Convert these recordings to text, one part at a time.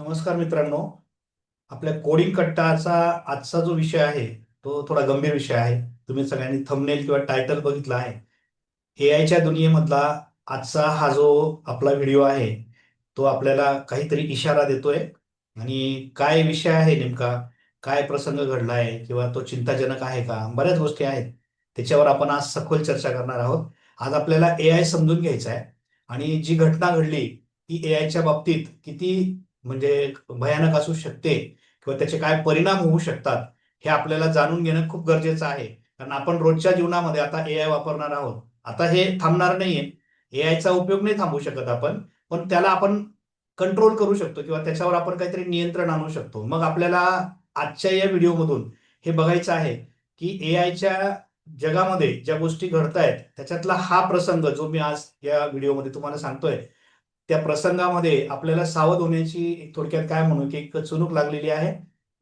नमस्कार मित्रांनो. आपल्या कोडिंग कट्टाचा आजचा जो विषय आहे तो थोडा गंभीर विषय आहे. तुम्ही सगळ्यांनी थंबनेल किंवा टायटल बघितला आहे. ए आयच्या दुनियेमधला आजचा हा जो आपला व्हिडिओ आहे तो आपल्याला काहीतरी इशारा देतोय. आणि काय विषय आहे नेमका? काय प्रसंग घडला आहे किंवा तो चिंताजनक आहे का? बऱ्याच गोष्टी आहेत. त्याच्यावर आपण आज सखोल चर्चा करणार आहोत. आज आपल्याला ए आय समजून घ्यायचा आहे. आणि जी घटना घडली ती ए आयच्या बाबतीत किती म्हणजे भयानक असू शकते किंवा त्याचे काय परिणाम होऊ शकतात हे आपल्याला जाणून घेणं खूप गरजेचं आहे. कारण आपण रोजच्या जीवनामध्ये आता ए आय वापरणार आहोत. आता हे थांबणार नाहीये. ए आयचा उपयोग नाही थांबू शकत आपण. पण त्याला आपण कंट्रोल करू शकतो किंवा त्याच्यावर आपण काहीतरी नियंत्रण आणू शकतो. मग आपल्याला आजच्या या व्हिडिओमधून हे बघायचं आहे की ए आयच्या जगामध्ये ज्या गोष्टी घडतायत त्याच्यातला हा प्रसंग जो मी आज या व्हिडिओमध्ये तुम्हाला सांगतोय त्या प्रसंगामध्ये आपल्याला सावध होण्याची थोडक्यात काय म्हणू की एक चुनूक लागलेली आहे.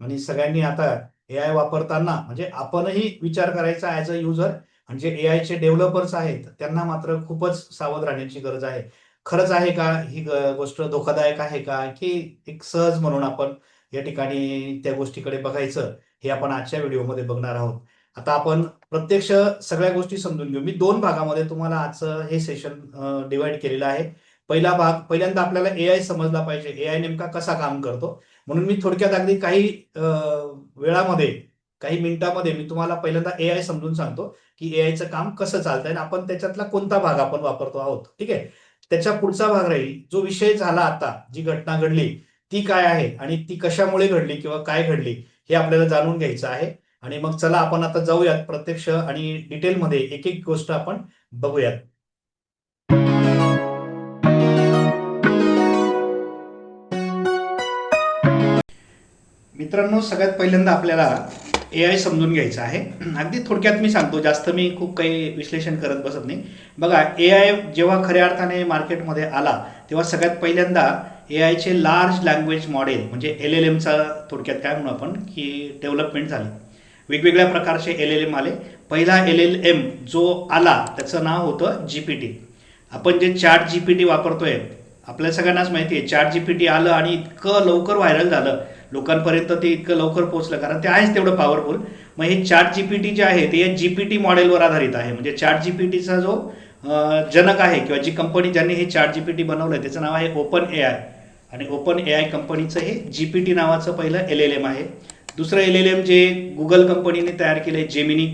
आणि सगळ्यांनी आता ए आय वापरताना म्हणजे आपणही विचार करायचा ॲज अ युजर आणि जे ए आयचे डेव्हलपर्स आहेत त्यांना मात्र खूपच सावध राहण्याची गरज आहे. खरंच आहे का? ही गोष्ट धोकादायक आहे का? की एक सहज म्हणून आपण या ठिकाणी त्या गोष्टीकडे बघायचं हे आपण आजच्या व्हिडिओमध्ये बघणार आहोत. आता आपण प्रत्यक्ष सगळ्या गोष्टी समजून घेऊ. मी दोन भागामध्ये तुम्हाला आजचं हे सेशन डिवाइड केलेलं आहे. पहिला भाग पहिल्यांदा आपल्याला ए आय समजला पाहिजे. ए आय नेमका कसा काम करतो? म्हणून मी थोडक्यात अगदी काही वेळामध्ये काही मिनिटामध्ये मी तुम्हाला पहिल्यांदा ए आय समजून सांगतो की ए आयचं काम कसं चालतंय आणि आपण त्याच्यातला कोणता भाग आपण वापरतो आहोत. ठीक आहे? त्याच्या पुढचा भाग राहील जो विषय झाला आता जी घटना घडली ती काय आहे आणि ती कशामुळे घडली किंवा काय घडली हे आपल्याला जाणून घ्यायचं आहे. आणि मग चला आपण आता जाऊयात प्रत्यक्ष आणि डिटेलमध्ये एक एक गोष्ट आपण बघूयात. मित्रांनो सगळ्यात पहिल्यांदा आपल्याला ए आय समजून घ्यायचं आहे. अगदी थोडक्यात मी सांगतो जास्त मी खूप काही विश्लेषण करत बसत नाही. बघा ए आय जेव्हा खऱ्या अर्थाने मार्केटमध्ये आला तेव्हा सगळ्यात पहिल्यांदा ए आयचे लार्ज लँग्वेज मॉडेल म्हणजे एल एल एमचा थोडक्यात काय म्हणू आपण की डेव्हलपमेंट झाली. वेगवेगळ्या प्रकारचे एल एल एम आले. पहिला एल एल एम जो आला त्याचं नाव होतं जी पी टी आपण जे चार्ट जी पी टी वापरतोय आपल्या सगळ्यांनाच माहिती आहे चॅट जी पी टी आलं आणि इतकं लवकर व्हायरल झालं. लोकांपर्यंत ते इतकं लवकर पोहोचलं कारण ते आहेच तेवढं पॉवरफुल मग हे चार्ट जी पी टी जे आहे ते जी पी टी मॉडेलवर आधारित आहे. म्हणजे चार्ट जी पी टीचा जो जनक आहे किंवा जी कंपनी ज्यांनी हे चार्ट जी पी टी बनवलं आहे त्याचं नाव आहे ओपन ए आय आणि ओपन ए आय कंपनीचं हे जी पी टी नावाचं पहिलं एल एल एम आहे. दुसरं एल एल एम जे गुगल कंपनीने तयार केलं आहे जेमिनी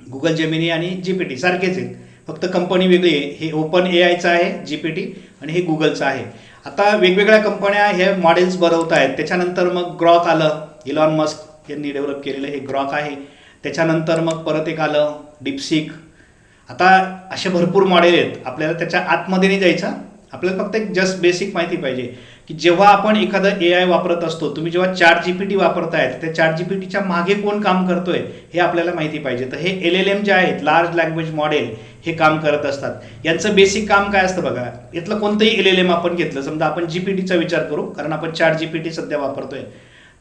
गुगल जेमिनी आणि जी पी टी सारखेच आहेत. फक्त कंपनी वेगळी आहे. हे ओपन ए आयचं आहे जी पी टी आणि हे गुगलचं आहे. आता वेगवेगळ्या कंपन्या हे मॉडेल्स बनवत आहेत त्याच्यानंतर मग ग्रॉक आलं. इलॉन मस्क यांनी डेव्हलप केलेलं हे ग्रॉक आहे. त्याच्यानंतर मग परत एक आलं डिप्सिक आता असे भरपूर मॉडेल आहेत. आपल्याला त्याच्या आतमध्ये नाही जायचं. आपल्याला फक्त एक जस्ट बेसिक माहिती पाहिजे. की जेव्हा आपण एखादं ए आय वापरत असतो तुम्ही जेव्हा चार जी पी टी वापरतायत त्या चार जी पी टीच्या मागे कोण काम करतोय हे आपल्याला माहिती पाहिजे. तर हे एल एल एम जे आहेत लार्ज लँग्वेज मॉडेल हे काम करत असतात. यांचं बेसिक काम काय असतं बघा यातलं कोणतंही एल एल एम आपण घेतलं समजा आपण जी पी टीचा विचार करू कारण आपण चार जी पी टी सध्या वापरतोय.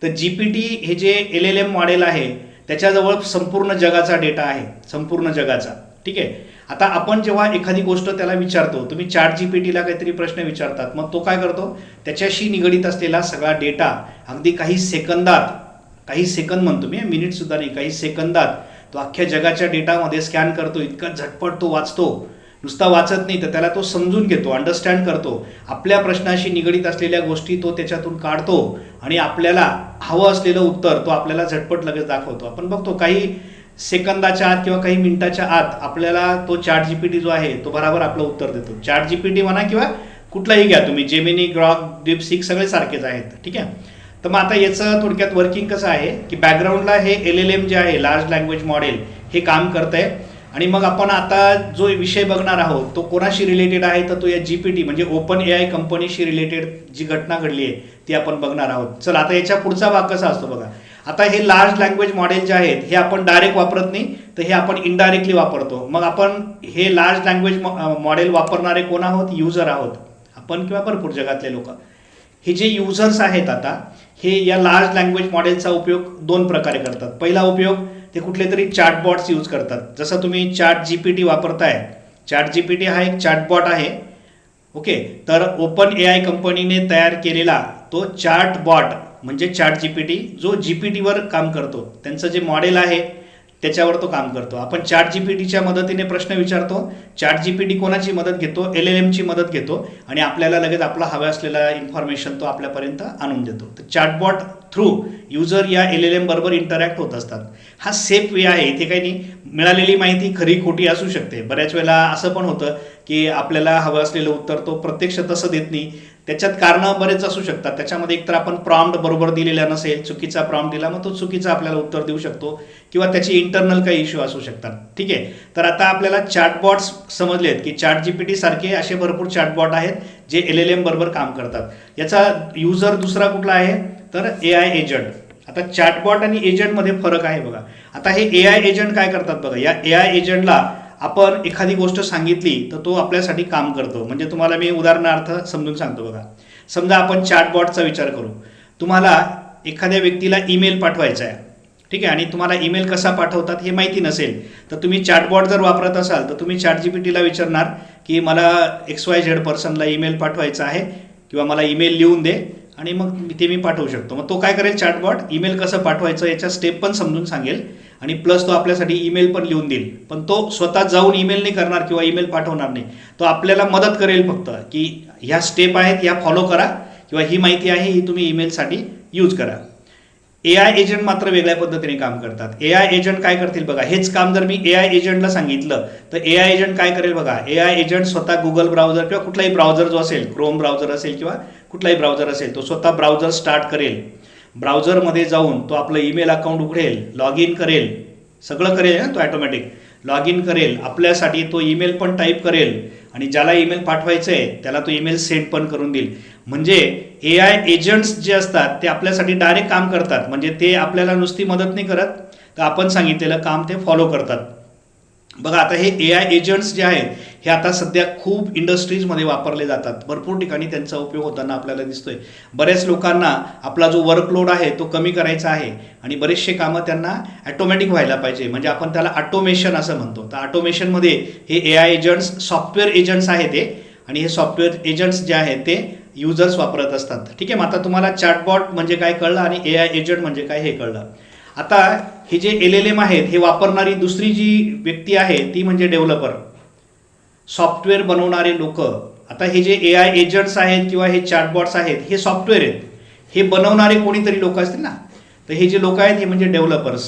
तर जी पी टी हे J L L M model आहे त्याच्याजवळ संपूर्ण जगाचा डेटा आहे संपूर्ण जगाचा. ठीक आहे? आता आपण जेव्हा एखादी गोष्ट त्याला विचारतो तुम्ही चार जी पी टीला काहीतरी प्रश्न विचारतात मग तो काय करतो? त्याच्याशी निगडीत असलेला सगळा डेटा अगदी काही सेकंदात काही सेकंद म्हणतो मी मिनिट सुद्धा नाही काही सेकंदात तो अख्ख्या जगाच्या डेटामध्ये स्कॅन करतो इतका झटपट तो वाचतो. नुसता वाचत नाही तर त्याला तो समजून घेतो अंडरस्टँड करतो. आपल्या प्रश्नाशी निगडीत असलेल्या गोष्टी तो त्याच्यातून काढतो आणि आपल्याला हवं असलेलं उत्तर तो आपल्याला झटपट लगेच दाखवतो. आपण बघतो काही सेकंदाच्या आत किंवा काही मिनिटाच्या आत आपल्याला तो चॅट जीपीटी जो आहे तो बराबर आपलं उत्तर देतो. चॅट जीपीटी म्हणा किंवा कुठलाही घ्या तुम्ही जेमिनी ग्रॉक सिक्स सगळे सारखेच आहेत ठीक आहे? तर मग आता याचं थोडक्यात वर्किंग कसं आहे? की बॅकग्राऊंडला हे एल एल एम जे आहे लार्ज लँग्वेज मॉडेल हे काम करत आहे आणि मग आपण आता जो विषय बघणार आहोत तो कोणाशी रिलेटेड आहे? तर तो या जी पी टी म्हणजे ओपन ए आय कंपनीशी रिलेटेड जी घटना घडली आहे ती आपण बघणार आहोत. चल आता याच्या पुढचा भाग कसा असतो बघा. आता हे लार्ज लँग्वेज मॉडेल जे आहेत हे आपण डायरेक्ट वापरत नाही तर हे आपण इनडायरेक्टली वापरतो. मग आपण हे लार्ज लँग्वेज मॉडेल वापरणारे कोण आहोत? युजर आहोत. आपण किंवा भरपूर जगातले लोक. हे जे युजर्स आहेत आता हे या लार्ज लँग्वेज मॉडेलचा उपयोग दोन प्रकारे करतात. पहिला उपयोग ते कुठले तरी चॅटबॉट्स यूज करतात. जसं तुम्ही चॅट जी पी टी वापरताय चॅट जी पी टी हा एक चॅटबॉट आहे ओके तर ओपन ए आय कंपनीने तयार केलेला तो चार्टबॉट म्हणजे चार्ट जी पी टी जो जी पी टीवर काम करतो. त्यांचं जे मॉडेल आहे त्याच्यावर तो काम करतो. आपण चॅट जी पी टीच्या मदतीने प्रश्न विचारतो. चॅट जी पी टी कोणाची मदत घेतो? एल एल एमची मदत घेतो आणि आपल्याला लगेच आपला हवा असलेला इन्फॉर्मेशन तो आपल्यापर्यंत आणून देतो. तर चॅटबॉट थ्रू युजर या एल एल एम बरोबर इंटरॅक्ट होत असतात. हा सेफ वे आहे. इथे काही नाही. मिळालेली माहिती खरी खोटी असू शकते. बऱ्याच वेळेला असं पण होतं की आपल्याला हवं असलेलं उत्तर तो प्रत्यक्ष तसं देत नाही. त्याच्यात कारणं बरेच असू शकतात. त्याच्यामध्ये एकतर आपण प्रॉम्प्ट बरोबर दिलेला नसेल चुकीचा प्रॉम्प्ट दिला मग तो चुकीचा आपल्याला उत्तर देऊ शकतो किंवा त्याची इंटरनल काही इश्यू असू शकतात. ठीक आहे? तर आता आपल्याला चार्टबॉट्स समजलेत की चॅट जी पी टी सारखे असे भरपूर चॅटबॉट आहेत जे एल एल एम बरोबर काम करतात. याचा युजर दुसरा कुठला आहे? तर ए आय एजंट आता चॅटबॉट आणि एजंटमध्ये फरक आहे बघा. आता हे ए आय एजंट काय करतात बघा? या ए आय एजंटला आपण एखादी गोष्ट सांगितली तर तो आपल्यासाठी काम करतो. म्हणजे तुम्हाला मी उदाहरणार्थ समजून सांगतो बघा. समजा आपण चॅटबॉटचा विचार करू. तुम्हाला एखाद्या व्यक्तीला ईमेल पाठवायचा आहे ठीक आहे? आणि तुम्हाला ईमेल कसा पाठवतात हे माहिती नसेल तर तुम्ही चॅटबॉट जर वापरत असाल तर तुम्ही चॅट जी पी टीला विचारणार की मला एक्स वाय झेड पर्सनला ईमेल पाठवायचा आहे किंवा मला ईमेल लिहून दे. आणि मग मी- ते मी पाठवू शकतो. मग तो काय करेल चॅटबॉट ईमेल कसं पाठवायचं याच्या स्टेप पण समजून सांगेल आणि प्लस तो आपल्यासाठी ईमेल पण लिहून देईल. पण तो स्वतः जाऊन ईमेल नाही करणार किंवा ईमेल पाठवणार नाही. तो आपल्याला मदत करेल फक्त की ह्या स्टेप आहेत ह्या फॉलो करा किंवा ही माहिती आहे ही तुम्ही ईमेलसाठी यूज करा. ए आय एजंट मात्र वेगळ्या पद्धतीने काम करतात. ए आय एजंट काय करतील बघा हेच काम जर मी ए आय एजंटला सांगितलं तर ए आय एजंट काय करेल बघा ए आय एजंट स्वतः गुगल ब्राउझर किंवा कुठलाही ब्राउझर जो असेल क्रोम ब्राउझर असेल किंवा कुठलाही ब्राउझर असेल तो स्वतः ब्राउझर स्टार्ट करेल. ब्राउझरमध्ये जाऊन तो आपलं ईमेल अकाउंट उघडेल लॉग इन करेल सगळं करेल ना तो ॲटोमॅटिक लॉग इन करेल आपल्यासाठी तो ईमेल पण टाईप करेल. आणि ज्याला ईमेल पाठवायचं आहे त्याला तो ईमेल सेंड पण करून देईल. म्हणजे ए आय एजंट्स जे असतात ते आपल्यासाठी डायरेक्ट काम करतात. म्हणजे ते आपल्याला नुसती मदत नाही करत. तर आपण सांगितलेलं काम ते फॉलो करतात. बघा आता हे ए आय एजंट्स जे आहेत हे आता सध्या खूप इंडस्ट्रीजमध्ये वापरले जातात. भरपूर ठिकाणी त्यांचा उपयोग होताना आपल्याला दिसतोय. बऱ्याच लोकांना आपला जो वर्कलोड आहे तो कमी करायचा आहे आणि बरेचसे कामं त्यांना ॲटोमॅटिक व्हायला पाहिजे. म्हणजे आपण त्याला ऑटोमेशन असं म्हणतो. तर ऑटोमेशनमध्ये हे A I agents software agents आहेत ते आणि हे सॉफ्टवेअर एजंट्स जे आहेत ते युजर्स वापरत असतात. ठीक आहे मग आता तुम्हाला चॅटबॉट म्हणजे काय कळलं आणि ए आय एजंट म्हणजे काय हे कळलं. आता हे जे एल एल एम आहेत हे वापरणारी दुसरी जी व्यक्ती आहे ती म्हणजे डेव्हलपर. सॉफ्टवेअर बनवणारे लोक आता हे जे ए आय एजंट्स आहेत किंवा हे चॅटबॉट्स आहेत हे सॉफ्टवेअर आहेत. हे बनवणारे कोणीतरी लोक असतील ना? तर हे जे लोक आहेत हे म्हणजे डेव्हलपर्स.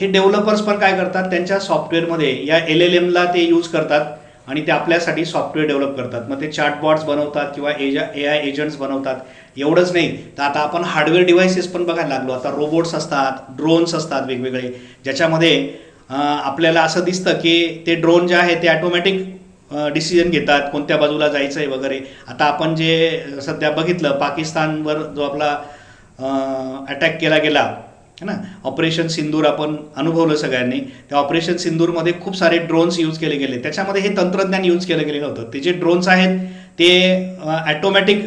हे डेव्हलपर्स पण काय करतात? त्यांच्या सॉफ्टवेअरमध्ये या एल एल एमला ते यूज करतात. आणि ते आपल्यासाठी सॉफ्टवेअर डेव्हलप करतात. मग ते चॅटबॉट्स बनवतात किंवा एजा ए आय एजंट्स बनवतात. एवढंच नाही. तर आता आपण हार्डवेअर डिव्हायसेस पण बघायला लागलो. आता रोबोट्स असतात ड्रोन्स असतात वेगवेगळे. ज्याच्यामध्ये आपल्याला असं दिसतं की ते ड्रोन जे आहे ते ॲटोमॅटिक डिसिजन घेतात. कोणत्या बाजूला जायचं आहे वगैरे. आता आपण जे सध्या बघितलं पाकिस्तानवर जो आपला अटॅक केला गेला है ना? ऑपरेशन सिंदूर आपण अनुभवलं सगळ्यांनी. त्या ऑपरेशन सिंदूरमध्ये खूप सारे ड्रोन्स यूज केले गेले. त्याच्यामध्ये हे तंत्रज्ञान यूज केलं गेलेलं होतं. ते जे ड्रोन्स आहेत ते ॲटोमॅटिक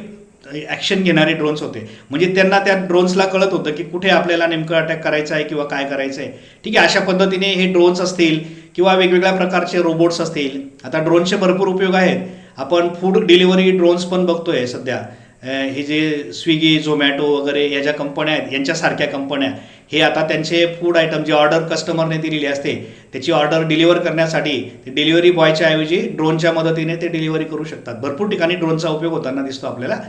ॲक्शन घेणारे ड्रोन्स होते. म्हणजे त्यांना त्या ड्रोन्सला कळत होतं की कुठे आपल्याला नेमकं अटॅक करायचं आहे किंवा काय करायचं आहे ठीक आहे अशा पद्धतीने हे ड्रोन्स असतील किंवा वेगवेगळ्या प्रकारचे रोबोट्स असतील. आता ड्रोनचे भरपूर उपयोग आहेत. आपण फूड डिलिव्हरी ड्रोन्स पण बघतोय सध्या. हे जे स्विगी झोमॅटो वगैरे या ज्या कंपन्या आहेत यांच्यासारख्या कंपन्या हे आता त्यांचे फूड आयटम जे ऑर्डर कस्टमरने दिलेली असते त्याची ऑर्डर डिलिव्हर करण्यासाठी ते डिलिव्हरी बॉयच्या ऐवजी ड्रोनच्या मदतीने ते डिलिव्हरी करू शकतात. भरपूर ठिकाणी ड्रोनचा उपयोग होताना दिसतो आपल्याला.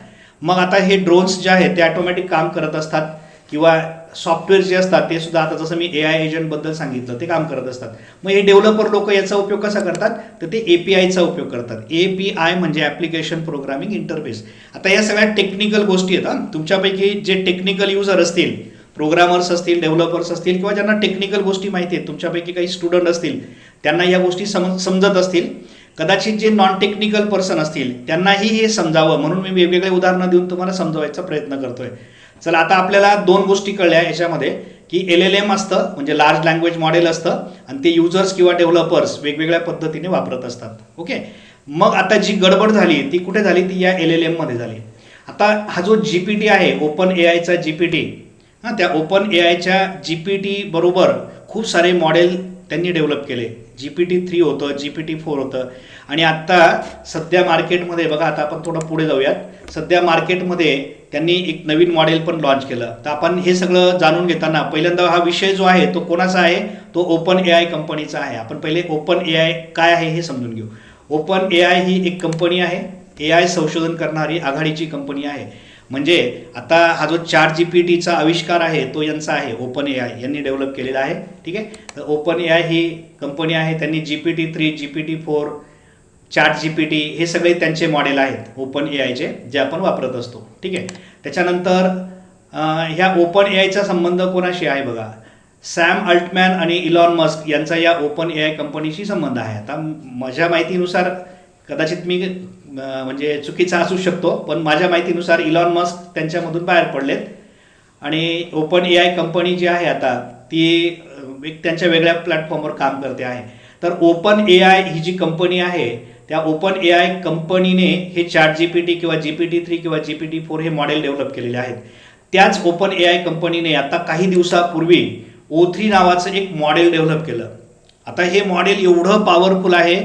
मग आता हे ड्रोन्स जे आहेत ते ऑटोमॅटिक काम करत असतात. किंवा सॉफ्टवेअर जे असतात ते सुद्धा आता जसं मी ए आय एजंटबद्दल सांगितलं ते काम करत असतात. मग हे डेव्हलपर लोक याचा उपयोग कसा करतात? तर ते ए पी आयचा उपयोग करतात. ए पी आय म्हणजे ॲप्लिकेशन प्रोग्रामिंग इंटरफेस आता या सगळ्या टेक्निकल गोष्टी आहेत हां. तुमच्यापैकी जे टेक्निकल युजर असतील प्रोग्रामर्स असतील डेव्हलपर्स असतील किंवा ज्यांना टेक्निकल गोष्टी माहिती आहेत तुमच्यापैकी काही स्टुडंट असतील त्यांना या गोष्टी सम समजत असतील. कदाचित जे नॉन टेक्निकल पर्सन असतील त्यांनाही हे समजावं. म्हणून मी वेगवेगळे उदाहरणं देऊन तुम्हाला समजवायचा प्रयत्न करतोय. चला आता आपल्याला दोन गोष्टी कळल्या याच्यामध्ये की एल एल एम असतं म्हणजे लार्ज लँग्वेज मॉडेल असतं आणि ते युजर्स किंवा डेव्हलपर्स वेगवेगळ्या पद्धतीने वापरत असतात. ओके मग आता जी गडबड झाली ती कुठे झाली? ती या एल एल एममध्ये झाली. आता हा जो जी पी टी आहे ओपन ए आयचा जी पी टी हां त्या ओपन ए आयच्या जी पी टी बरोबर खूप सारे मॉडेल त्यांनी डेव्हलप केले. जी पी टी थ्री होतं जी पी टी फोर होतं. आणि आत्ता सध्या मार्केटमध्ये बघा आता आपण थोडं पुढे जाऊयात. सध्या मार्केटमध्ये त्यांनी एक नवीन मॉडेल पण लॉन्च केलं. तर आपण हे सगळं जाणून घेताना पहिल्यांदा हा विषय जो आहे तो कोणाचा आहे? तो ओपन ए आय कंपनीचा आहे. आपण पहिले ओपन ए आय काय आहे हे समजून घेऊ. ओपन ए आय ही एक कंपनी आहे. ए आय संशोधन करणारी आघाडीची कंपनी आहे. म्हणजे आता हा जो चार जी पी टीचा आविष्कार आहे तो यांचा आहे ओपन ए आय यांनी डेव्हलप केलेला आहे ठीक आहे? तर ओपन ए आय ही कंपनी आहे त्यांनी G P T three G P T four चार जी पी टी हे सगळे त्यांचे मॉडेल आहेत ओपन ए आयचे जे आपण वापरत असतो ठीक आहे? त्याच्यानंतर ह्या ओपन ए आयचा संबंध कोणाशी आहे बघा? सॅम अल्टमॅन आणि इलॉन मस्क यांचा या ओपन ए आय कंपनीशी संबंध आहे. आता माझ्या माहितीनुसार कदाचित मी म्हणजे चुकीचा असू शकतो पण माझ्या माहितीनुसार इलॉन मस्क त्यांच्यामधून बाहेर पडलेत. आणि ओपन ए आय कंपनी जी आहे आता ती एक त्यांच्या वेगळ्या प्लॅटफॉर्मवर काम करते आहे. तर ओपन ए आय ही जी कंपनी आहे त्या ओपन ए आय कंपनीने हे चॅट जी पी टी किंवा जी पी टी थ्री किंवा जी पी टी फोर हे मॉडेल डेव्हलप केलेले आहेत. त्याच ओपन ए आय कंपनीने आता काही दिवसापूर्वी ओ थ्री नावाचं एक मॉडेल डेव्हलप केलं. आता हे मॉडेल एवढं पॉवरफुल आहे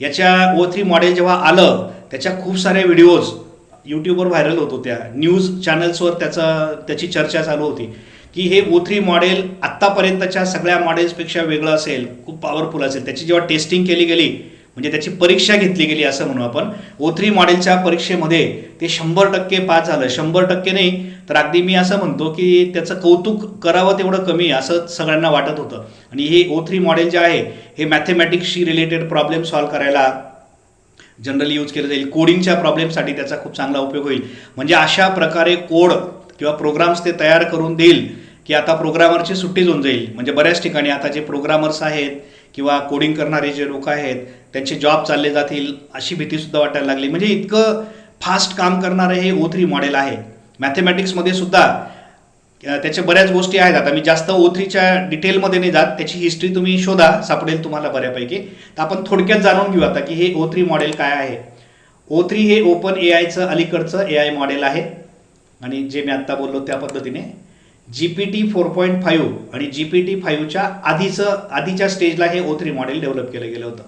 याच्या ओ थ्री मॉडेल जेव्हा आलं त्याच्या खूप साऱ्या व्हिडिओज यूट्यूबवर व्हायरल होत होत्या. न्यूज चॅनल्सवर त्याचा त्याची चर्चा चालू होती. की हे ओ थ्री मॉडेल आत्तापर्यंतच्या सगळ्या मॉडेल्सपेक्षा वेगळं असेल खूप पॉवरफुल असेल. त्याची जेव्हा टेस्टिंग केली गेली म्हणजे त्याची परीक्षा घेतली गेली असं म्हणू आपण ओ थ्री मॉडेलच्या परीक्षेमध्ये ते शंभर टक्के पास झालं. शंभर टक्के नाही तर अगदी मी असं म्हणतो की त्याचं कौतुक करावं तेवढं कमी आहे असं सगळ्यांना वाटत होतं. आणि हे ओ थ्री मॉडेल जे आहे हे मॅथेमॅटिक्सशी रिलेटेड प्रॉब्लेम सॉल्व्ह करायला जनरली यूज केलं जाईल. कोडिंगच्या प्रॉब्लेमसाठी त्याचा खूप चांगला उपयोग होईल. म्हणजे अशा प्रकारे कोड किंवा प्रोग्राम्स ते तयार करून देईल की आता प्रोग्रामरची सुट्टीच होऊन जाईल. म्हणजे बऱ्याच ठिकाणी आता जे प्रोग्रामर्स आहेत किंवा कोडिंग करणारे जे लोक आहेत त्यांचे जॉब चालले जातील अशी भीतीसुद्धा वाटायला लागली. म्हणजे इतकं फास्ट काम करणारं हे ओ थ्री मॉडेल आहे. मॅथेमॅटिक्समध्ये सुद्धा त्याच्या बऱ्याच गोष्टी आहेत. आता मी जास्त ओ थ्रीच्या डिटेलमध्ये नाही जात. त्याची हिस्ट्री तुम्ही शोधा. सापडेल तुम्हाला बऱ्यापैकी. तर आपण थोडक्यात जाणून घेऊ आता की हे ओ थ्री मॉडेल काय आहे. ओ थ्री हे ओपन ए आयचं अलीकडचं ए आय मॉडेल आहे. आणि जे मी आत्ता बोललो त्या पद्धतीने. G P T four point five आणि जी पी टी फाईव्हच्या आधीचं आधीच्या स्टेजला हे ओ थ्री मॉडेल डेव्हलप केलं गेलं होतं.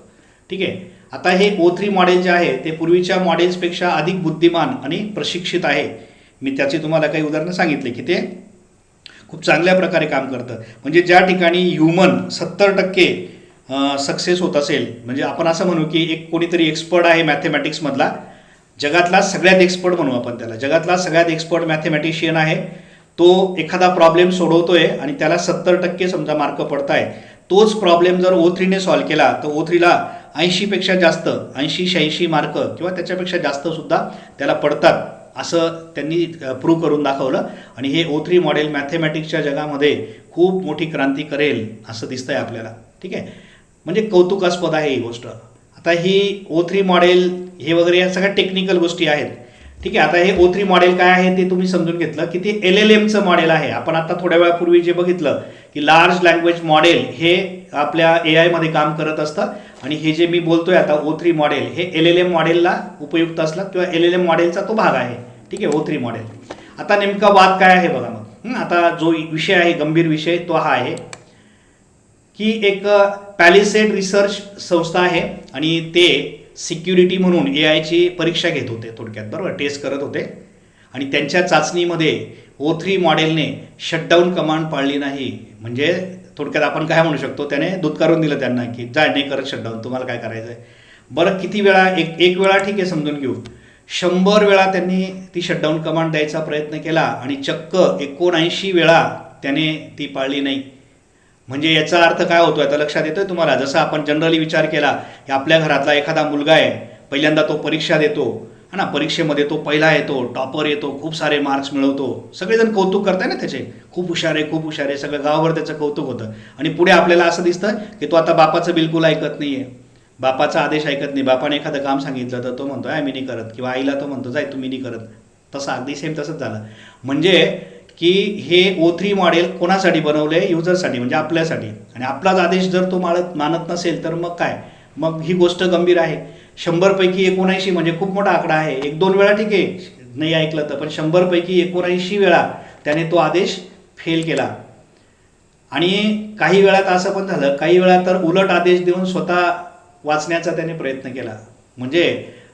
ठीक आहे? आता हे ओ थ्री मॉडेल जे आहे ते पूर्वीच्या मॉडेल्सपेक्षा अधिक बुद्धिमान आणि प्रशिक्षित आहे. मी त्याची तुम्हाला काही उदाहरणं सांगितले की ते खूप चांगल्या प्रकारे काम करतं. म्हणजे ज्या ठिकाणी ह्युमन सत्तर टक्के सक्सेस होत असेल म्हणजे आपण असं म्हणू की एक कोणीतरी एक्सपर्ट आहे मॅथेमॅटिक्समधला जगातला सगळ्यात एक्सपर्ट म्हणू आपण त्याला. जगातला सगळ्यात एक्सपर्ट मॅथेमॅटिशियन आहे तो एखादा प्रॉब्लेम सोडवतोय आणि त्याला सत्तर टक्के समजा मार्क पडताय. तोच प्रॉब्लेम जर ओ थ्रीने सॉल्व्ह केला तर ओ थ्रीला ऐंशीपेक्षा जास्त ऐंशी शहाऐंशी मार्क किंवा त्याच्यापेक्षा जास्त सुद्धा त्याला पडतात. असं त्यांनी प्रूव्ह करून दाखवलं. आणि हे ओ थ्री मॉडेल मॅथेमॅटिक्सच्या जगामध्ये खूप मोठी क्रांती करेल असं दिसतंय आपल्याला. ठीक आहे? म्हणजे कौतुकास्पद आहे ही गोष्ट. आता ही ओ थ्री मॉडेल हे वगैरे या सगळ्या टेक्निकल गोष्टी आहेत. ठीक आहे? आता हे ओ थ्री मॉडेल काय आहे ते तुम्ही समजून घेतलं की ते एल एल एमचं मॉडेल आहे. आपण आता थोड्या वेळापूर्वी जे बघितलं की लार्ज लँग्वेज मॉडेल हे आपल्या ए आयमध्ये काम करत असतं. आणि हे जे मी बोलतोय आता ओ थ्री मॉडेल हे एल एल एम मॉडेलला उपयुक्त असला किंवा एल एल एम मॉडेलचा तो भाग आहे. ठीक आहे ओ थ्री मॉडेल आता नेमका वाद काय आहे बघा मग. आता जो विषय आहे गंभीर विषय तो हा आहे की एक पॅलिसेड रिसर्च संस्था आहे आणि ते सिक्युरिटी म्हणून ए आयची परीक्षा घेत होते थोडक्यात. बरोबर? टेस्ट करत होते. आणि त्यांच्या चाचणीमध्ये ओ थ्री मॉडेलने शटडाऊन कमांड पाळली नाही. म्हणजे थोडक्यात आपण काय म्हणू शकतो त्याने दुत्कारून दिलं त्यांना की जा नाही करत शटडाऊन तुम्हाला काय करायचं आहे बरं किती वेळा एक एक वेळा ठीक आहे समजून घेऊ. शंभर वेळा त्यांनी ती शटडाऊन कमांड द्यायचा प्रयत्न केला आणि चक्क एकोणऐंशी वेळा त्याने ती पाळली नाही. म्हणजे याचा अर्थ काय होतो आता लक्षात येतोय तुम्हाला? जसं आपण जनरली विचार केला की आपल्या घरातला एखादा मुलगा आहे पहिल्यांदा तो परीक्षा देतो है ना परीक्षेमध्ये तो पहिला येतो टॉपर येतो खूप सारे मार्क्स मिळवतो. सगळेजण कौतुक करताय ना त्याचे. खूप हुशार आहे खूप हुशार आहे. सगळं गावावर त्याचं कौतुक होतं. आणि पुढे आपल्याला असं दिसतं की तो आता बापाचं बिलकुल ऐकत नाही आहे बापाचा आदेश ऐकत नाही. बापाने एखादं काम सांगितलं तर तो म्हणतो आहे मी नाही करत. किंवा आईला तो म्हणतो जाय तुम्ही नाही करत. तसं अगदी सेम तसंच झालं. म्हणजे की हे ओ थ्री मॉडेल कोणासाठी बनवलं आहे युजरसाठी म्हणजे आपल्यासाठी. आणि आपलाच आदेश जर तो मानत मानत नसेल तर मग काय? मग ही गोष्ट गंभीर आहे. शंभरपैकी एकोणऐंशी म्हणजे खूप मोठा आकडा आहे. एक दोन वेळा ठीक आहे नाही ऐकलं तर पण शंभरपैकी एकोणऐंशी वेळा त्याने तो आदेश फेल केला. आणि काही वेळात असं पण झालं काही वेळा तर उलट आदेश देऊन स्वतः वाचण्याचा त्याने प्रयत्न केला. म्हणजे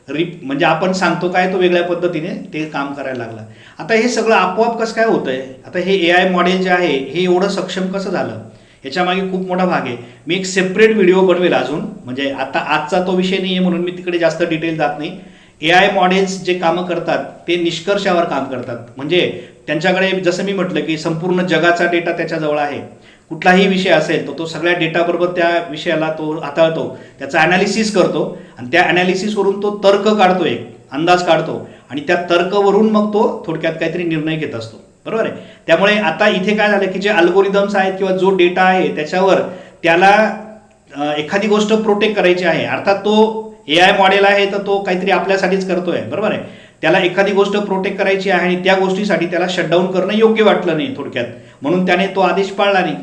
रिप म्हणजे आपण सांगतो काय तो वेगळ्या पद्धतीने ते काम करायला लागला. आता हे सगळं आपोआप कसं काय होतंय? आता हे ए आय मॉडेल जे आहे हे एवढं सक्षम कसं झालं? याच्यामागे खूप मोठा भाग आहे. मी एक सेपरेट व्हिडिओ बनवेल अजून. म्हणजे आता आजचा तो विषय नाही आहे म्हणून मी तिकडे जास्त डिटेल जात नाही. ए आय मॉडेल्स जे कामं करतात ते निष्कर्षावर काम करतात. म्हणजे त्यांच्याकडे जसं मी म्हटलं की संपूर्ण जगाचा डेटा त्याच्याजवळ आहे. कुठलाही विषय असेल तर तो सगळ्या डेटाबरोबर त्या विषयाला तो हाताळतो. त्याचा ॲनालिसिस करतो. आणि त्या ॲनालिसिसवरून तो तर्क काढतो एक. अंदाज काढतो. आणि त्या तर्कवरून मग तो थोडक्यात काहीतरी निर्णय घेत असतो. बरोबर आहे? त्यामुळे आता इथे काय झालं की जे अल्गोरिदम्स आहेत किंवा जो डेटा आहे त्याच्यावर त्याला एखादी गोष्ट प्रोटेक्ट करायची आहे. अर्थात तो ए आय मॉडेल आहे तर तो काहीतरी आपल्यासाठीच करतोय. बरोबर आहे? त्याला एखादी गोष्ट प्रोटेक्ट करायची आहे आणि त्या गोष्टीसाठी त्याला शटडाऊन करणं योग्य वाटलं नाही थोडक्यात. म्हणून त्याने तो आदेश पाळला नाही.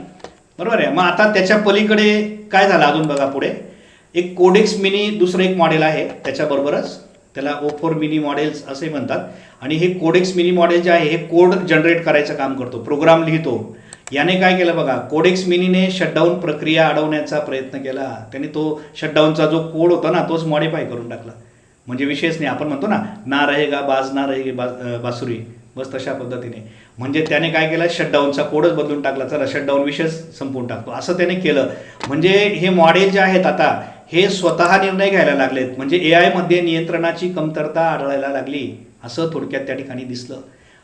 बरोबर आहे? मग आता त्याच्या पलीकडे काय झालं अजून बघा पुढे? एक कोडेक्स मिनी दुसरं एक मॉडेल आहे त्याच्याबरोबरच. त्याला ओ फोर मिनी मॉडेल्स असे म्हणतात. आणि हे कोडेक्स मिनी मॉडेल जे आहे हे कोड जनरेट करायचं काम करतो प्रोग्राम लिहितो. याने काय केलं बघा कोडेक्स मिनीने शटडाऊन प्रक्रिया अडवण्याचा प्रयत्न केला. त्याने तो शटडाऊनचा जो कोड होता ना तोच मॉडिफाय करून टाकला. म्हणजे विशेष नाही आपण म्हणतो ना ना रहेगा बाज ना रहेगी बा बासुरी. बस तशा पद्धतीने. म्हणजे त्याने काय केलं शटडाऊनचा कोडच बदलून टाकला. चला शटडाऊन विषयच संपवून टाकतो. असं त्याने केलं. म्हणजे हे मॉडेल जे आहेत आता हे स्वतः निर्णय घ्यायला लागलेत. म्हणजे ए आयमध्ये नियंत्रणाची कमतरता आढळायला लागली. असं थोडक्यात त्या ठिकाणी दिसलं.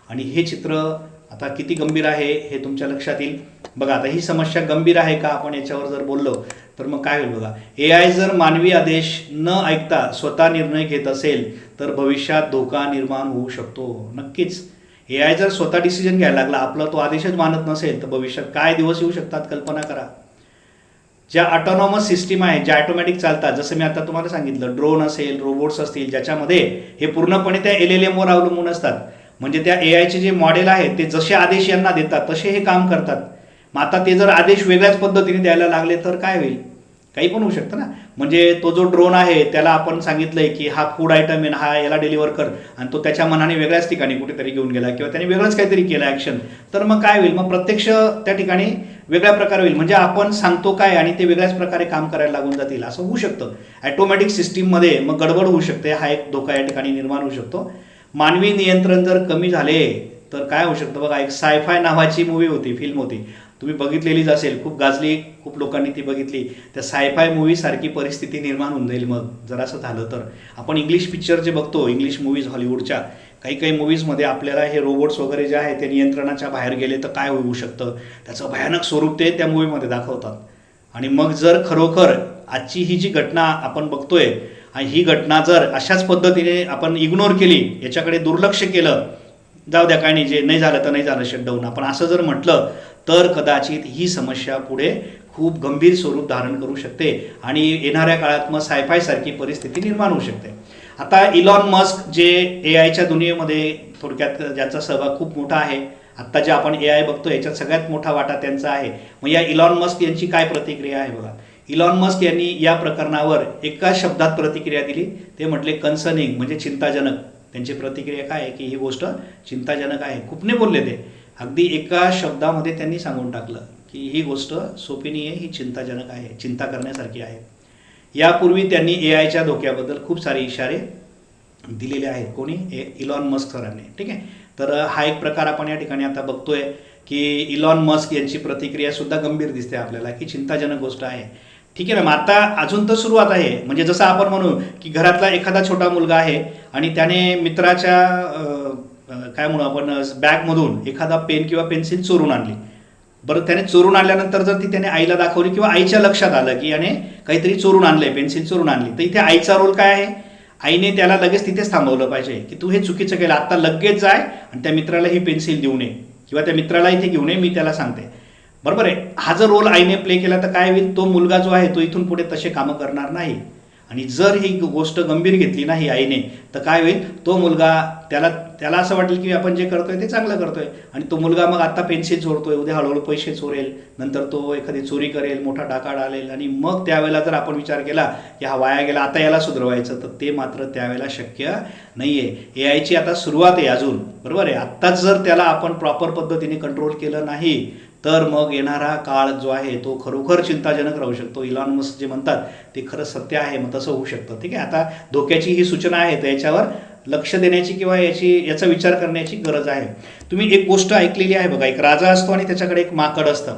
आणि हे चित्र आता किती गंभीर आहे हे तुमच्या लक्षात येईल. बघा आता ही समस्या गंभीर आहे का आपण याच्यावर जर बोललो तर मग काय होईल बघा. ए आय जर मानवी आदेश न ऐकता स्वतः निर्णय घेत असेल तर भविष्यात धोका निर्माण होऊ शकतो. नक्कीच. ए आय जर स्वतः डिसिजन घ्यायला लागला आपला तो आदेशच मानत नसेल तर भविष्यात काय दिवस येऊ शकतात? कल्पना करा. ज्या ऑटोनॉमस सिस्टीम आहेत ज्या ऑटोमॅटिक चालतात जसं मी आता तुम्हाला सांगितलं ड्रोन असेल रोबोट्स असतील ज्याच्यामध्ये हे पूर्णपणे त्या एल एल एमवर अवलंबून असतात. म्हणजे त्या ए आयचे जे मॉडेल आहेत ते जसे आदेश यांना देतात तसे हे काम करतात. मग आता ते जर आदेश वेगळ्याच पद्धतीने द्यायला लागले तर काय होईल? काही पण होऊ शकतं ना? म्हणजे तो जो ड्रोन आहे त्याला आपण सांगितलंय की हा फूड आयटम आहे हा याला डिलिव्हर कर. आणि तो त्याच्या मनाने वेगळ्याच ठिकाणी कुठेतरी घेऊन गेला किंवा त्याने वेगळंच काहीतरी केलं ॲक्शन तर मग काय होईल? मग प्रत्यक्ष त्या ठिकाणी वेगळ्या प्रकारे होईल. म्हणजे आपण सांगतो काय आणि ते वेगळ्याच प्रकारे काम करायला लागून जातील असं होऊ शकतं. ॲटोमॅटिक सिस्टीममध्ये मग गडबड होऊ शकते. हा एक धोका या ठिकाणी निर्माण होऊ शकतो. मानवी नियंत्रण जर कमी झाले तर काय होऊ शकतं? बघा एक सायफाय नावाची मूवी होती फिल्म होती. तुम्ही बघितलेलीच असेल खूप गाजली खूप लोकांनी ती बघितली. त्या सायफाय मूवी सारखी परिस्थिती निर्माण होऊन जाईल मग जर असं झालं तर. आपण इंग्लिश पिक्चर जे बघतो इंग्लिश मूवीज हॉलिवूडच्या काही काही मूवीजमध्ये आपल्याला हे रोबोट्स वगैरे जे आहे ते नियंत्रणाच्या बाहेर गेले तर काय होऊ शकतं? त्याचं भयानक स्वरूप ते त्या मूवीमध्ये दाखवतात. आणि मग जर खरोखर आजची ही जी घटना आपण बघतोय आणि ही घटना जर अशाच पद्धतीने आपण इग्नोर केली याच्याकडे दुर्लक्ष केलं जाऊ द्या काय नाही जे नाही झालं तर नाही झालं शटडाऊन आपण असं जर म्हटलं तर कदाचित ही समस्या पुढे खूप गंभीर स्वरूप धारण करू शकते आणि येणाऱ्या काळात मग सायफाय सारखी परिस्थिती निर्माण होऊ शकते. आता इलॉन मस्क जे ए आयच्या दुनियेमध्ये थोडक्यात ज्याचा सहभाग खूप मोठा आहे आत्ता जे आपण ए आय बघतो याच्यात सगळ्यात मोठा वाटा त्यांचा आहे. मग या इलॉन मस्क यांची काय प्रतिक्रिया आहे बघा. इलॉन मस्क यांनी या प्रकरणावर एका शब्दात प्रतिक्रिया दिली. ते म्हटले कन्सर्निंग म्हणजे चिंताजनक. त्यांची प्रतिक्रिया काय आहे की ही गोष्ट चिंताजनक आहे. खूपने बोलले ते. अगदी एका शब्दामध्ये त्यांनी सांगून टाकलं की ही गोष्ट सोपी नाही आहे ही चिंताजनक आहे चिंता करण्यासारखी आहे. यापूर्वी त्यांनी ए आयच्या धोक्याबद्दल खूप सारे इशारे दिलेले आहेत. कोणी? ए इलॉन मस्क सरांनी. ठीक आहे? तर हा एक प्रकार आपण या ठिकाणी आता बघतोय की इलॉन मस्क यांची प्रतिक्रिया सुद्धा गंभीर दिसते आपल्याला की चिंताजनक गोष्ट आहे. ठीक आहे ना मग आता अजून तर सुरुवात आहे. म्हणजे जसं आपण म्हणू की घरातला एखादा छोटा मुलगा आहे आणि त्याने मित्राच्या काय म्हणू आपण बॅगमधून एखादा पेन किंवा पेन्सिल चोरून आणली. बरं त्याने चोरून आणल्यानंतर जर ती त्याने आईला दाखवली किंवा आईच्या लक्षात आलं की याने काहीतरी चोरून आणलंय पेन्सिल चोरून आणली तर इथे आईचा रोल काय आहे? आईने त्याला लगेच तिथेच थांबवलं पाहिजे की तू हे चुकीचं केलं आत्ता लगेच जाय आणि त्या मित्राला ही पेन्सिल देऊ नये किंवा त्या मित्राला इथे घेऊ नये मी त्याला सांगते. बरोबर आहे हा जर रोल आईने प्ले केला तर काय होईल? तो मुलगा जो आहे तो इथून पुढे तसे कामं करणार नाही. आणि जर ही गोष्ट गंभीर घेतली नाही आईने तर काय होईल? तो मुलगा त्याला त्याला असं वाटेल की आपण जे करतोय ते चांगलं करतोय. आणि तो मुलगा मग आता पेन्सिल चोरतोय उद्या हळूहळू पैसे चोरेल नंतर तो एखादी चोरी करेल मोठा डाका डालेल. आणि मग त्यावेळेला जर आपण विचार केला की हा वाया गेला आता याला सुधरवायचं तर ते मात्र त्यावेळेला शक्य नाही आहे ए आयची आता सुरुवात आहे अजून बरोबर आहे? आत्ताच जर त्याला आपण प्रॉपर पद्धतीने कंट्रोल केलं नाही तर मग येणारा काळ जो आहे तो खरोखर चिंताजनक राहू शकतो. इलॉन मस्क जे म्हणतात ते खरं सत्य आहे मग तसं होऊ शकतं. ठीक आहे? आता धोक्याची ही सूचना आहे तर याच्यावर लक्ष देण्याची किंवा याची याचा विचार करण्याची गरज आहे. तुम्ही एक गोष्ट ऐकलेली आहे बघा. एक राजा असतो आणि त्याच्याकडे एक माकड असतं.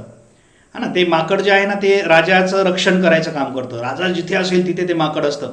हा ना? ते माकड जे आहे ना ते राजाचं रक्षण करायचं काम करतं. राजा जिथे असेल तिथे ते माकड असतं.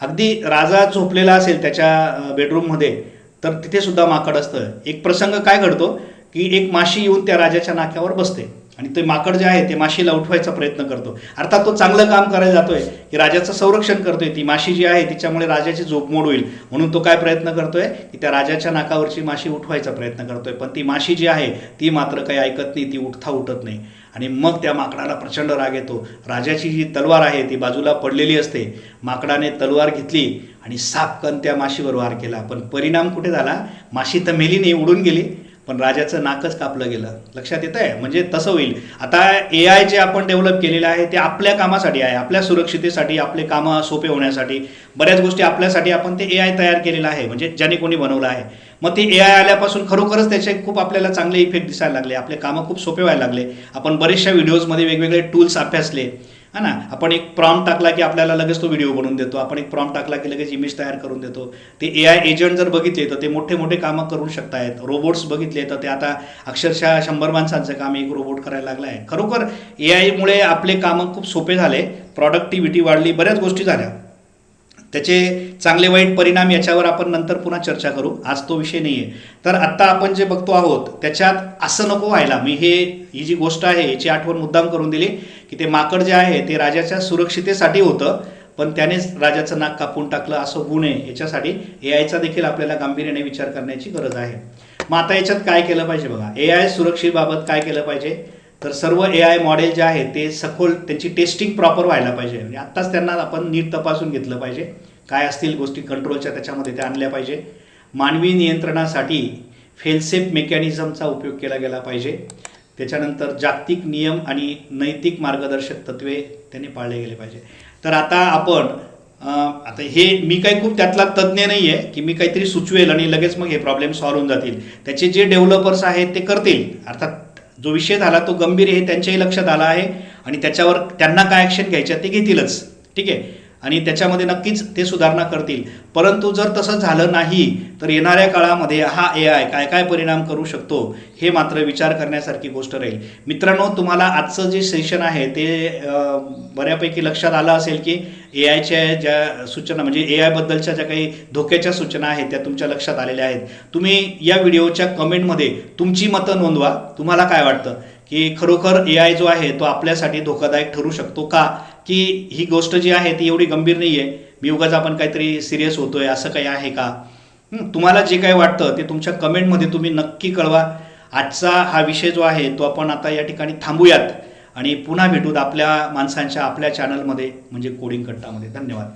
अगदी राजा झोपलेला असेल त्याच्या बेडरूममध्ये तर तिथे सुद्धा माकड असतं. एक प्रसंग काय घडतो? की एक माशी येऊन त्या राजाच्या नाक्यावर बसते. आणि ते माकड जे आहे ते माशीला उठवायचा प्रयत्न करतो. अर्थात तो चांगलं काम करायला जातोय की राजाचं संरक्षण करतोय. ती माशी जी आहे तिच्यामुळे राजाची झोपमोड होईल. म्हणून तो काय प्रयत्न करतोय? की त्या राजाच्या नाकावरची माशी उठवायचा प्रयत्न करतोय. पण ती माशी जी आहे ती मात्र काही ऐकत नाही ती उठता उठत नाही. आणि मग त्या माकडाला प्रचंड राग येतो. राजाची जी तलवार आहे ती बाजूला पडलेली असते. माकडाने तलवार घेतली आणि सापकन त्या माशीवर वार केला. पण परिणाम कुठे झाला? माशी तर मेली नाही उडून गेली. पण राजाचं नाकच कापलं गेलं. लक्षात येत आहे म्हणजे तसं होईल. आता ए आय जे आपण डेव्हलप केलेलं आहे ते आपल्या कामासाठी आहे. आपल्या सुरक्षितेसाठी आपले कामं सोपे होण्यासाठी. बऱ्याच गोष्टी आपल्यासाठी आपण ते ए आय तयार केलेलं आहे. म्हणजे ज्याने कोणी बनवलं आहे. मग ते ए आय आल्यापासून खरोखरच त्याचे खूप आपल्याला चांगले इफेक्ट दिसायला लागले. आपले कामं खूप सोपे व्हायला लागले. आपण बरेचशा व्हिडिओजमध्ये वेगवेगळे टूल्स अभ्यासले. हा ना? आपण एक प्रॉम्प्ट टाकला की आपल्याला लगेच तो व्हिडिओ बनवून देतो. आपण एक प्रॉम्प्ट टाकला की लगेच इमेज तयार करून देतो. ते ए आय एजंट जर बघितले तर ते मोठे मोठे कामं करू शकतायत. रोबोट्स बघितले तर ते आता अक्षरशः शंभर माणसांचं काम एक रोबोट करायला लागला आहे खरोखर ए आयमुळे आपले कामं खूप सोपे झाले. प्रॉडक्टिव्हिटी वाढली. बऱ्याच गोष्टी झाल्या. त्याचे चांगले वाईट परिणाम याच्यावर आपण नंतर पुन्हा चर्चा करू. आज तो विषय नाही आहे तर आत्ता आपण जे बघतो आहोत त्याच्यात असं नको व्हायला. मी हे ही जी गोष्ट आहे याची आठवण मुद्दाम करून दिली की ते माकड जे आहे ते राजाच्या सुरक्षितेसाठी होतं पण त्यानेच राजाचं नाक कापून टाकलं असं गुण आहे. याच्यासाठी ए आयचा देखील आपल्याला गांभीर्याने विचार करण्याची गरज आहे. मग आता याच्यात काय केलं पाहिजे बघा. ए आय सुरक्षेबाबत काय केलं पाहिजे? तर सर्व ए आय मॉडेल जे आहे ते सखोल त्यांची टेस्टिंग प्रॉपर व्हायला पाहिजे. म्हणजे आत्ताच त्यांना आपण नीट तपासून घेतलं पाहिजे. काय असतील गोष्टी कंट्रोलच्या त्याच्यामध्ये त्या आणल्या पाहिजे. मानवी नियंत्रणासाठी फेलसेफ मेकॅनिझमचा उपयोग केला गेला पाहिजे. त्याच्यानंतर जागतिक नियम आणि नैतिक मार्गदर्शक तत्वे त्यांनी पाळले गेले पाहिजे. तर आता आपण आता हे मी काही खूप त्यातला तज्ज्ञ नाही आहे की मी काहीतरी सुचवेल आणि लगेच मग हे प्रॉब्लेम सॉल्व्ह होऊन जातील. त्याचे जे डेव्हलपर्स आहेत ते करतील. अर्थात जो विषय झाला तो गंभीर आहे त्यांच्याही लक्षात आला आहे. आणि त्याच्यावर त्यांना काय ॲक्शन घ्यायच्या ते घेतीलच. ठीक आहे? आणि त्याच्यामध्ये नक्कीच ते सुधारणा करतील. परंतु जर तसं झालं नाही तर येणाऱ्या काळामध्ये हा ए आय काय काय परिणाम करू शकतो हे मात्र विचार करण्यासारखी गोष्ट राहील. मित्रांनो तुम्हाला आजचं जे सेशन आहे ते बऱ्यापैकी लक्षात आलं असेल की ए आयच्या ज्या सूचना म्हणजे ए आयबद्दलच्या ज्या काही धोक्याच्या सूचना आहेत त्या तुमच्या लक्षात आलेल्या आहेत. तुम्ही या व्हिडिओच्या कमेंटमध्ये तुमची मतं नोंदवा. तुम्हाला काय वाटतं? की खरोखर ए आय जो आहे तो आपल्यासाठी धोकादायक ठरू शकतो का? की ही गोष्ट जी आहे ती एवढी गंभीर नाही आहे मी उगाच आपण काहीतरी सिरियस होतोय असं काही आहे का? तुम्हाला जे काही वाटतं ते तुमच्या कमेंटमध्ये तुम्ही नक्की कळवा. आजचा हा विषय जो आहे तो आपण आता या ठिकाणी थांबूयात. आणि पुन्हा भेटूत आपल्या माणसांच्या आपल्या चॅनलमध्ये म्हणजे कोडिंग कट्टामध्ये. धन्यवाद.